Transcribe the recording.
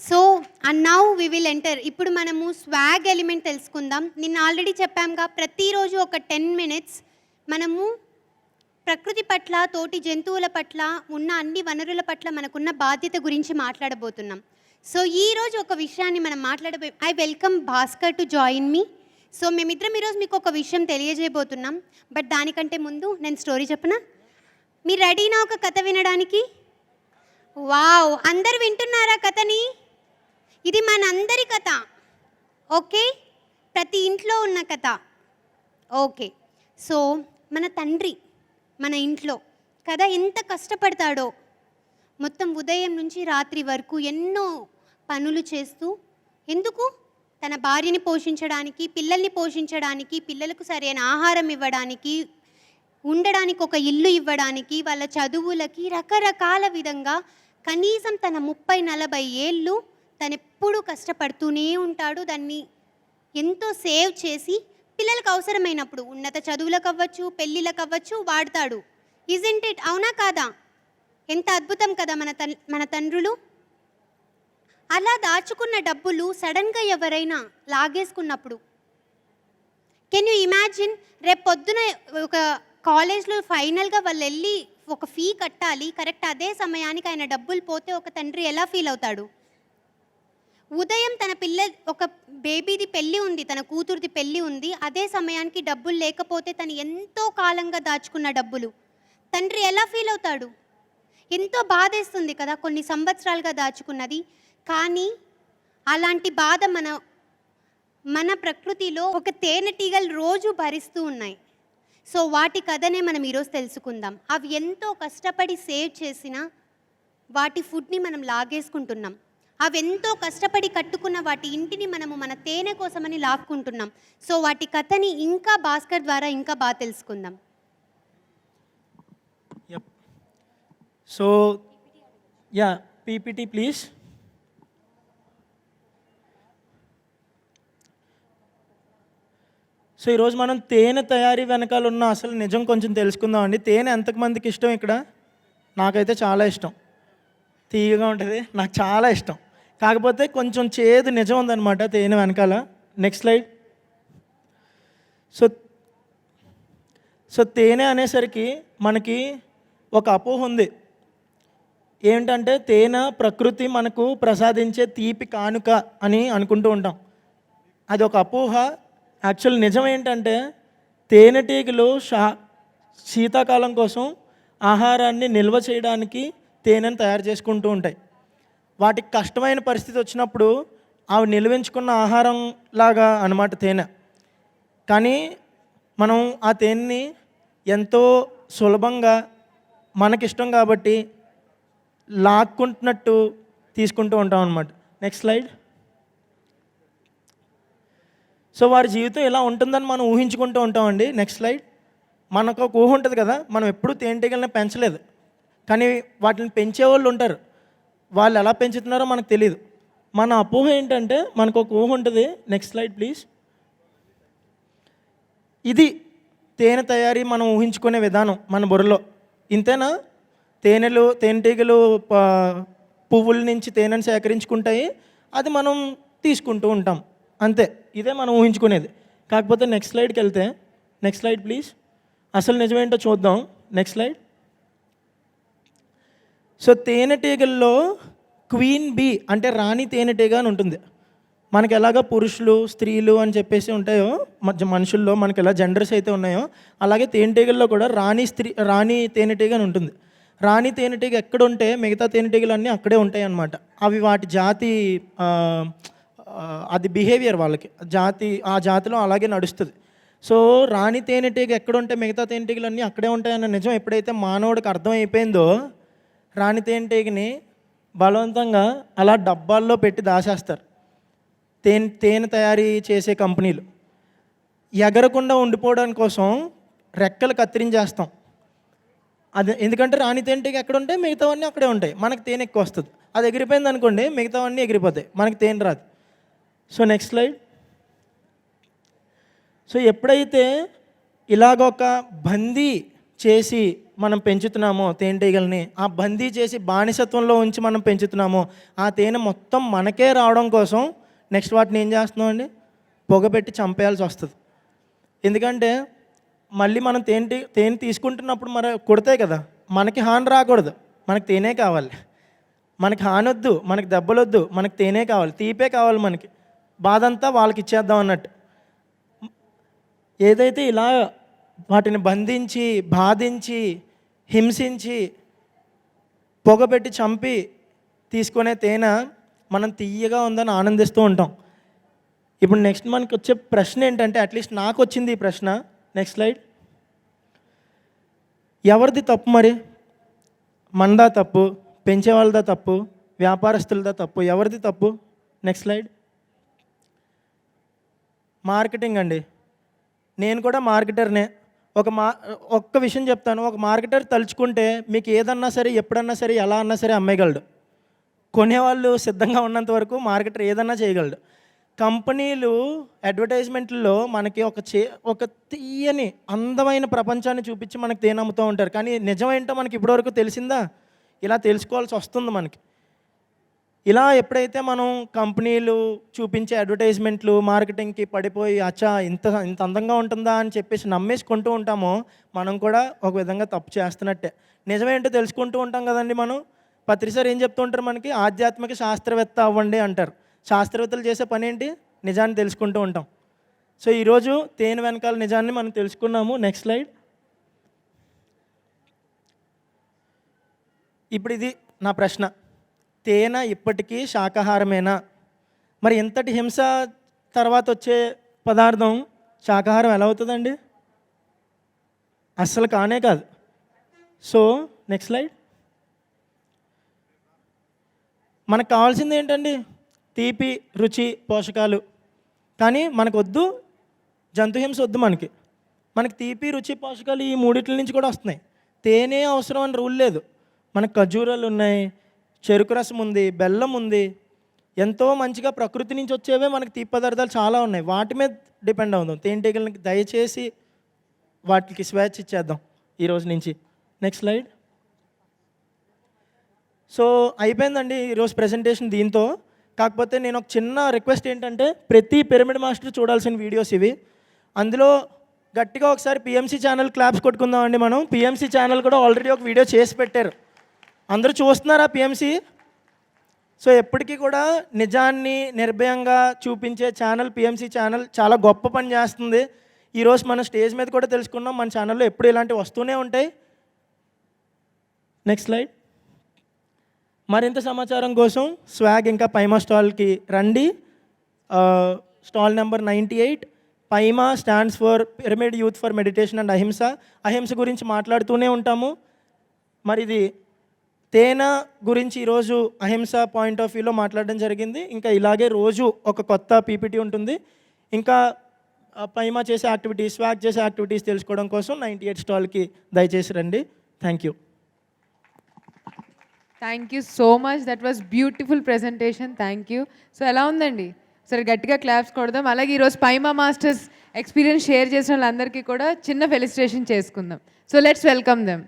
So and now we will enter ఇప్పుడు మనము swag element తెలుసుకుందాం. నిన్న ఆల్రెడీ చెప్పాంగా ప్రతిరోజు ఒక టెన్ మినిట్స్ మనము ప్రకృతి పట్ల తోటి జంతువుల పట్ల ఉన్న అన్ని వనరుల పట్ల మనకున్న బాధ్యత గురించి మాట్లాడబోతున్నాం. సో ఈ రోజు ఒక విషయాన్ని మనం మాట్లాడబో I welcome Bhaskar to join me so మేమిద్దరం ఈరోజు మీకు ఒక విషయం తెలియజేయబోతున్నాం. బట్ దానికంటే ముందు నేను స్టోరీ చెప్పనా? మీరు రెడీనా ఒక కథ వినడానికి? వావ్ అందరు వింటున్నారా కథని? ఇది మనందరి కథ. ఓకే? ప్రతి ఇంట్లో ఉన్న కథ. ఓకే. సో మన తండ్రి మన ఇంట్లో కథ ఎంత కష్టపడతాడో మొత్తం ఉదయం నుంచి రాత్రి వరకు ఎన్నో పనులు చేస్తూ ఎందుకు? తన భార్యని పోషించడానికి పిల్లల్ని పోషించడానికి పిల్లలకు సరైన ఆహారం ఇవ్వడానికి ఉండడానికి ఒక ఇల్లు ఇవ్వడానికి వాళ్ళ చదువులకి రకరకాల విధంగా కనీసం తన ముప్పై నలభై ఏళ్ళు తను ఎప్పుడూ కష్టపడుతూనే ఉంటాడు. దాన్ని ఎంతో సేవ్ చేసి పిల్లలకు అవసరమైనప్పుడు ఉన్నత చదువులకు అవ్వచ్చు పెళ్ళిళ్ళకు అవ్వచ్చు వాడతాడు. ఇజెంట్ ఇట్ అవునా కాదా? ఎంత అద్భుతం కదా మన తన్ మన తండ్రులు. అలా దాచుకున్న డబ్బులు సడన్గా ఎవరైనా లాగేసుకున్నప్పుడు. కెన్ యూ ఇమాజిన్ రేపు పొద్దున ఒక కాలేజ్లో ఫైనల్గా వాళ్ళు వెళ్ళి ఒక ఫీ కట్టాలి. కరెక్ట్ అదే సమయానికి ఆయన డబ్బులు పోతే ఒక తండ్రి ఎలా ఫీల్ అవుతాడు? ఉదయం తన పిల్ల ఒక బేబీది పెళ్ళి ఉంది తన కూతురిది పెళ్ళి ఉంది. అదే సమయానికి డబ్బులు లేకపోతే తను ఎంతో కాలంగా దాచుకున్న డబ్బులు. తండ్రి ఎలా ఫీల్ అవుతాడు? ఎంతో బాధేస్తుంది కదా కొన్ని సంవత్సరాలుగా దాచుకున్నది. కానీ అలాంటి బాధ మన మన ప్రకృతిలో ఒక తేనెటీగలు రోజు భరిస్తూ ఉన్నాయి. సో వాటి కథనే మనం ఈరోజు తెలుసుకుందాం. అవి ఎంతో కష్టపడి సేవ్ చేసిన వాటి ఫుడ్ని మనం లాగేసుకుంటున్నాం. అవి ఎంతో కష్టపడి కట్టుకున్న వాటి ఇంటిని మనము మన తేనె కోసమని లాక్కుంటున్నాం. సో వాటి కథని ఇంకా భాస్కర్ ద్వారా ఇంకా బాగా తెలుసుకుందాం. So ya PPT please so ఈరోజు మనం తేనె తయారీ వెనకాల ఉన్న అసలు నిజం కొంచెం తెలుసుకుందాం అండి. తేనె ఎంతమందికి ఇష్టం ఇక్కడ? నాకైతే చాలా ఇష్టం. తీయగా ఉంటుంది. నాకు చాలా ఇష్టం. కాకపోతే కొంచెం చేదు నిజం ఉందన్నమాట తేనె వెనకాల. నెక్స్ట్ స్లైడ్ సో సో తేనె అనేసరికి మనకి ఒక అపోహ ఉంది. ఏంటంటే తేనె ప్రకృతి మనకు ప్రసాదించే తీపి కానుక అని అనుకుంటూ ఉంటాం. అది ఒక అపోహ. యాక్చువల్ నిజం ఏంటంటే తేనెటీగలు షా శీతాకాలం కోసం ఆహారాన్ని నిల్వ చేయడానికి తేనెను తయారు చేసుకుంటూ ఉంటాయి. వాటికి కష్టమైన పరిస్థితి వచ్చినప్పుడు అవి నిల్వించుకున్న ఆహారం లాగా అనమాట తేనె. కానీ మనం ఆ తేనెని ఎంతో సులభంగా మనకిష్టం కాబట్టి లాక్కుంటున్నట్టు తీసుకుంటూ ఉంటాం అనమాట నెక్స్ట్ స్లైడ్ సో వారి జీవితం ఇలా ఉంటుందని మనం ఊహించుకుంటూ ఉంటామండి. నెక్స్ట్ స్లైడ్ మనకు ఒక ఊహ ఉంటుంది కదా మనం ఎప్పుడూ తేనెటీగలను పెంచలేదు. కానీ వాటిని పెంచేవాళ్ళు ఉంటారు. వాళ్ళు ఎలా పెంచుతున్నారో మనకు తెలియదు మన అపోహ ఏంటంటే మనకు ఒక ఊహ ఉంటుంది. నెక్స్ట్ స్లైడ్ ప్లీజ్ ఇది తేనె తయారీ మనం ఊహించుకునే విధానం మన బుర్రలో. ఇంతేనా? తేనెలు తేనెటీగలు పువ్వుల నుంచి తేనెను సేకరించుకుంటాయి. అది మనం తీసుకుంటూ ఉంటాం. అంతే. ఇదే మనం ఊహించుకునేది. కాకపోతే నెక్స్ట్ స్లైడ్కి వెళ్తే నెక్స్ట్ స్లైడ్ ప్లీజ్ అసలు నిజమేంటో చూద్దాం. నెక్స్ట్ స్లైడ్ సో తేనెటీగల్లో క్వీన్ బీ అంటే రాణి తేనెటీగ అని ఉంటుంది. మనకి ఎలాగ పురుషులు స్త్రీలు అని చెప్పేసి ఉంటాయో మనుషుల్లో మనకి ఎలా జెండర్స్ అయితే ఉన్నాయో అలాగే తేనెటీగల్లో కూడా రాణి స్త్రీ రాణి తేనెటీగ అని ఉంటుంది. రాణి తేనెటీగ ఎక్కడ ఉంటే మిగతా తేనెటీగలు అన్నీ అక్కడే ఉంటాయి అన్నమాట అవి వాటి జాతి అది బిహేవియర్ వాళ్ళకి. జాతి ఆ జాతిలో అలాగే నడుస్తుంది. సో రాణి తేనెటీగ ఎక్కడ ఉంటే మిగతా తేనెటీగలు అన్నీ అక్కడే ఉంటాయన్న నిజం ఎప్పుడైతే మానవుడికి అర్థమైపోయిందో రాణి తేనెటీగని బలవంతంగా అలా డబ్బాల్లో పెట్టి దాచేస్తారు. తేనె తేనె తయారీ చేసే కంపెనీలు. ఎగరకుండా ఉండిపోవడం కోసం రెక్కలు కత్తిరించేస్తాం. అది ఎందుకంటే రాణి తేనెటీగ ఎక్కడ ఉంటే మిగతావన్నీ అక్కడే ఉంటాయి. మనకి తేనె ఎక్కువ వస్తుంది. అది ఎగిరిపోయింది అనుకోండి మిగతావన్నీ ఎగిరిపోతాయి. మనకి తేనె రాదు. సో నెక్స్ట్ స్లైడ్ సో ఎప్పుడైతే ఇలాగొక బందీ చేసి మనం పెంచుతున్నామో తేనెటీగల్ని ఆ బందీ చేసి బానిసత్వంలో ఉంచి మనం పెంచుతున్నామో ఆ తేనె మొత్తం మనకే రావడం కోసం నెక్స్ట్ వాటిని ఏం చేస్తున్నాం అండి? పొగబెట్టి చంపేయాల్సి వస్తుంది. ఎందుకంటే మళ్ళీ మనం తేనె తేనె తీసుకుంటున్నప్పుడు మరి కుడతాయి కదా మనకి హాని రాకూడదు. మనకి తేనె కావాలి. మనకి హాని వద్దు మనకి దెబ్బలొద్దు మనకి తేనే కావాలి తీపే కావాలి మనకి. బాధ అంతా వాళ్ళకి ఇచ్చేద్దాం అన్నట్టు. ఏదైతే ఇలా వాటిని బంధించి బాధించి హింసించి పొగబెట్టి చంపి తీసుకునే తేనె మనం తీయగా ఉందని ఆనందిస్తూ ఉంటాం. ఇప్పుడు నెక్స్ట్ మనకి వచ్చే ప్రశ్న ఏంటంటే అట్లీస్ట్ నాకు వచ్చింది ఈ ప్రశ్న. నెక్స్ట్ స్లైడ్ ఎవరిది తప్పు మరి? మనదా తప్పు పెంచే వాళ్ళదా తప్పు వ్యాపారస్తులదా తప్పు ఎవరిది తప్పు? నెక్స్ట్ స్లైడ్ మార్కెటింగ్ అండి. నేను కూడా మార్కెటర్నే. ఒక మా ఒక్క విషయం చెప్తాను. ఒక మార్కెటర్ తలుచుకుంటే మీకు ఏదన్నా సరే ఎప్పుడన్నా సరే ఎలా అన్నా సరే అమ్మేయగలడు. కొనేవాళ్ళు సిద్ధంగా ఉన్నంత వరకు మార్కెటర్ ఏదన్నా చేయగలడు. కంపెనీలు అడ్వర్టైజ్మెంట్లో మనకి ఒక చే ఒక తీయని అందమైన ప్రపంచాన్ని చూపించి మనకి తేనమ్ముతూ ఉంటారు. కానీ నిజమేంటో మనకి ఇప్పటివరకు తెలిసిందా? ఇలా తెలుసుకోవాల్సి వస్తుంది మనకి. ఇలా ఎప్పుడైతే మనం కంపెనీలు చూపించే అడ్వర్టైజ్మెంట్లు మార్కెటింగ్కి పడిపోయి అచ్చా ఇంత ఇంత అందంగా ఉంటుందా అని చెప్పేసి నమ్మేసి కొంటూ ఉంటామో మనం కూడా ఒక విధంగా తప్పు చేస్తున్నట్టే. నిజమేంటో తెలుసుకుంటూ ఉంటాం కదండి మనం. పత్రిసారి ఏం చెప్తూ ఉంటారు మనకి? ఆధ్యాత్మిక శాస్త్రవేత్త అవ్వండి అంటారు. శాస్త్రవేత్తలు చేసే పని ఏంటి? నిజాన్ని తెలుసుకుంటూ ఉంటాం. సో ఈరోజు తేనె వెనకాల నిజాన్ని మనం తెలుసుకున్నాము. Next slide. ఇప్పుడు ఇది నా ప్రశ్న. తేనె ఇప్పటికీ శాకాహారమేనా? మరి ఇంతటి హింస తర్వాత వచ్చే పదార్థం శాకాహారం ఎలా అవుతుందండి? అస్సలు కానే కాదు. So next slide. మనకు కావాల్సింది ఏంటండి? తీపి రుచి పోషకాలు. కానీ మనకు వద్దు జంతుహింస వద్దు మనకి. మనకి తీపి రుచి పోషకాలు ఈ మూడిట్ల నుంచి కూడా వస్తున్నాయి. తేనె అవసరం అని రూల్ లేదు. మనకు ఖర్జూరాలు ఉన్నాయి చెరుకు రసం ఉంది బెల్లం ఉంది. ఎంతో మంచిగా ప్రకృతి నుంచి వచ్చేవే మనకి తీపి పదార్థాలు చాలా ఉన్నాయి. వాటి మీద డిపెండ్ అవుదాం. తేనెటీగలకి దయచేసి వాటికి స్వేచ్ఛ ఇచ్చేద్దాం ఈరోజు నుంచి. నెక్స్ట్ స్లైడ్ సో అయిపోయిందండి ఈరోజు ప్రెజెంటేషన్ దీంతో. కాకపోతే నేను ఒక చిన్న రిక్వెస్ట్ ఏంటంటే ప్రతి పిరమిడ్ మాస్టర్ చూడాల్సిన వీడియోస్ ఇవి. అందులో గట్టిగా ఒకసారి పిఎంసీ ఛానల్ క్లాప్స్ కొట్టుకుందామండి మనం. పిఎంసీ ఛానల్ కూడా ఆల్రెడీ ఒక వీడియో చేసి పెట్టారు. అందరూ చూస్తున్నారా పిఎంసీ సో ఎప్పటికీ కూడా నిజాన్ని నిర్భయంగా చూపించే ఛానల్ పిఎంసీ ఛానల్ చాలా గొప్ప పని చేస్తుంది. ఈరోజు మన స్టేజ్ మీద కూడా తెలుసుకున్నాం మన ఛానల్లో ఎప్పుడు ఇలాంటివి వస్తూనే ఉంటాయి. నెక్స్ట్ స్లైడ్ మరింత సమాచారం కోసం స్వాగ్ ఇంకా పైమా స్టాల్కి రండి. Stall number ninety eight. PYMA stands for pyramid youth for meditation and ahimsa. అహింస గురించి మాట్లాడుతూనే ఉంటాము. మరి ఇది తేనె గురించి ఈరోజు అహింస పాయింట్ ఆఫ్ వ్యూలో మాట్లాడడం జరిగింది. ఇంకా ఇలాగే రోజు ఒక కొత్త పీపీటీ ఉంటుంది. ఇంకా పైమా చేసే యాక్టివిటీస్ స్వాగ్ చేసే యాక్టివిటీస్ తెలుసుకోవడం కోసం నైంటీ ఎయిట్ స్టాల్కి దయచేసి రండి. Thank you. Thank you so much that was beautiful presentation thank you so ఎలా ఉందండి? సరే గట్టిగా క్లాప్స్ కొడదాం. అలాగే ఈరోజు పైమా మాస్టర్స్ ఎక్స్పీరియన్స్ షేర్ చేసిన వాళ్ళందరికీ కూడా చిన్న ఫెలిసిటేషన్ చేసుకుందాం. So let's welcome them